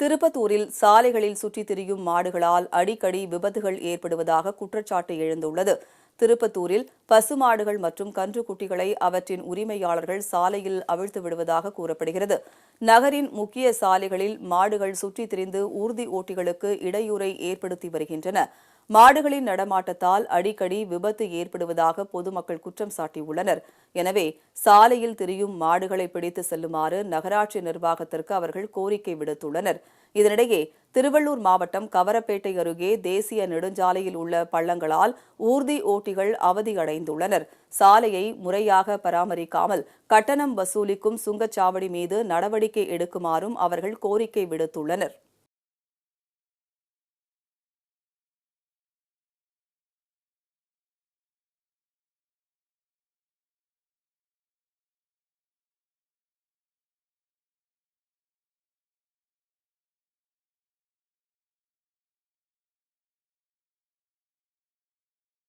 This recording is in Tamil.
திருப்பத்தூரில் சாலைகளில் சுற்றித் திரியும் மாடுகளால் அடிக்கடி விபத்துகள் ஏற்படுவதாக குற்றச்சாட்டு எழுந்துள்ளது. திருப்பத்தூரில் பசுமாடுகள் மற்றும் கன்றுக்குட்டிகளை அவற்றின் உரிமையாளர்கள் சாலையில் அவிழ்த்து விடுவதாக கூறப்படுகிறது. நகரின் முக்கிய சாலைகளில் மாடுகள் சுற்றித் திரிந்து ஊர்தி ஓட்டிகளுக்கு இடையூறை ஏற்படுத்தி வருகின்றன. மாடுகளின் நடமாட்டத்தால் அடிக்கடி விபத்து ஏற்படுவதாக பொதுமக்கள் குற்றம் சாட்டியுள்ளனர். எனவே சாலையில் திரியும் மாடுகளை பிடித்து செல்லுமாறு நகராட்சி நிர்வாகத்திற்கு அவர்கள் கோரிக்கை விடுத்துள்ளனர். இதனிடையே திருவள்ளூர் மாவட்டம் கவரப்பேட்டை அருகே தேசிய நெடுஞ்சாலையில் உள்ள பள்ளங்களால் ஊர்தி ஓட்டிகள் அவதியடைந்துள்ளனர். சாலையை முறையாக பராமரிக்காமல் கட்டணம் வசூலிக்கும் சுங்கச்சாவடி மீது நடவடிக்கை எடுக்குமாறும் அவர்கள் கோரிக்கை விடுத்துள்ளனர்.